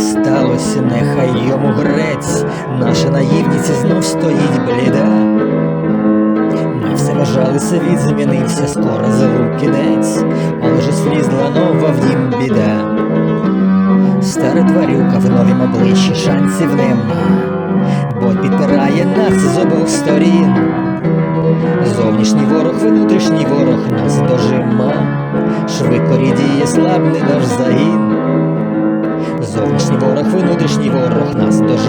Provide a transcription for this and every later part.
сталося, нехай йому грець, наша наївність знов стоїть бліда. Ми все вважали, світ змінився, скоро залу кінець, але ж слізла нова в дім біда. Стара тварюка в новім обличчі шансів нема, бо підпирає нас з обох сторін. Зовнішній ворог, внутрішній ворог нас дожима, швидко рідіє, слабне наш загін.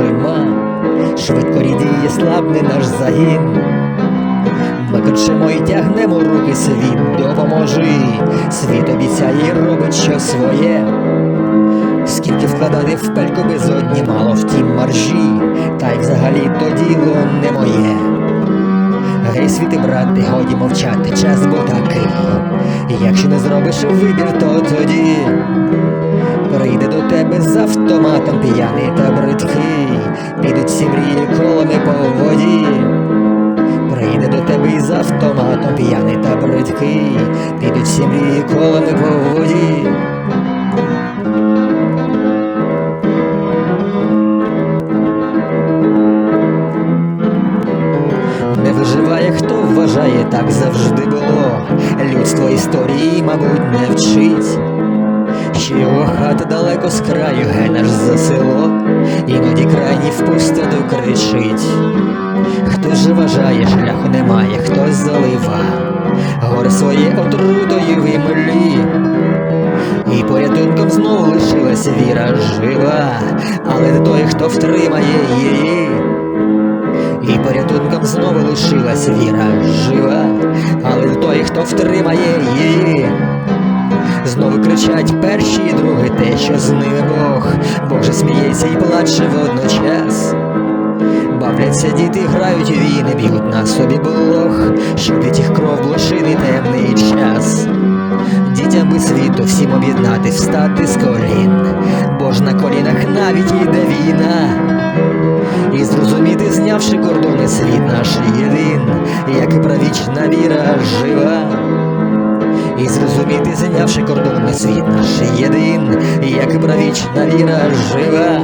Нас швидко рідіє, слабне наш загін. Ми кричимо і тягнемо руки світ, допоможи. Світ обіцяє робить щось своє. Скільки вкладати в пельку безодні, мало втім маржі, та й взагалі то діло не моє. Гей, світи, брати, годі мовчати, час бо такий. Якщо не зробиш вибір, то тоді прийде до тебе з автоматом п'яний та бридкий, підуть всі мрії колами по воді. Прийде до тебе із автоматом п'яний та бридкий, підуть всі мрії колами по воді. Не виживає, хто вважає, так завжди було. Людство історії, мабуть, не вчить. Ще далеко з краю, ге наш за село, іноді крайній в пустоту кричить. Хтось же вважає, шляху немає, хтось залива, горе своє отрутою в імлі. І порятунком знову лишилася віра жива, але не той, хто втримає її. І порятунком знову лишилась віра жива, Знову кричать перші і другі те, що з ними Бог, Бог же сміється і плаче водночас. Бавляться діти, грають війни, б'ють на собі блох, щоб їх кров блошиний темний час. Дітям би світу всім об'єднати, встати з колін, бо ж на колінах навіть йде війна. І зрозуміти, знявши кордони, світ наш єдин, як і правічна віра жива. І зрозуміти, зайнявши кордони, світ наш єдин, як правічна віра жива.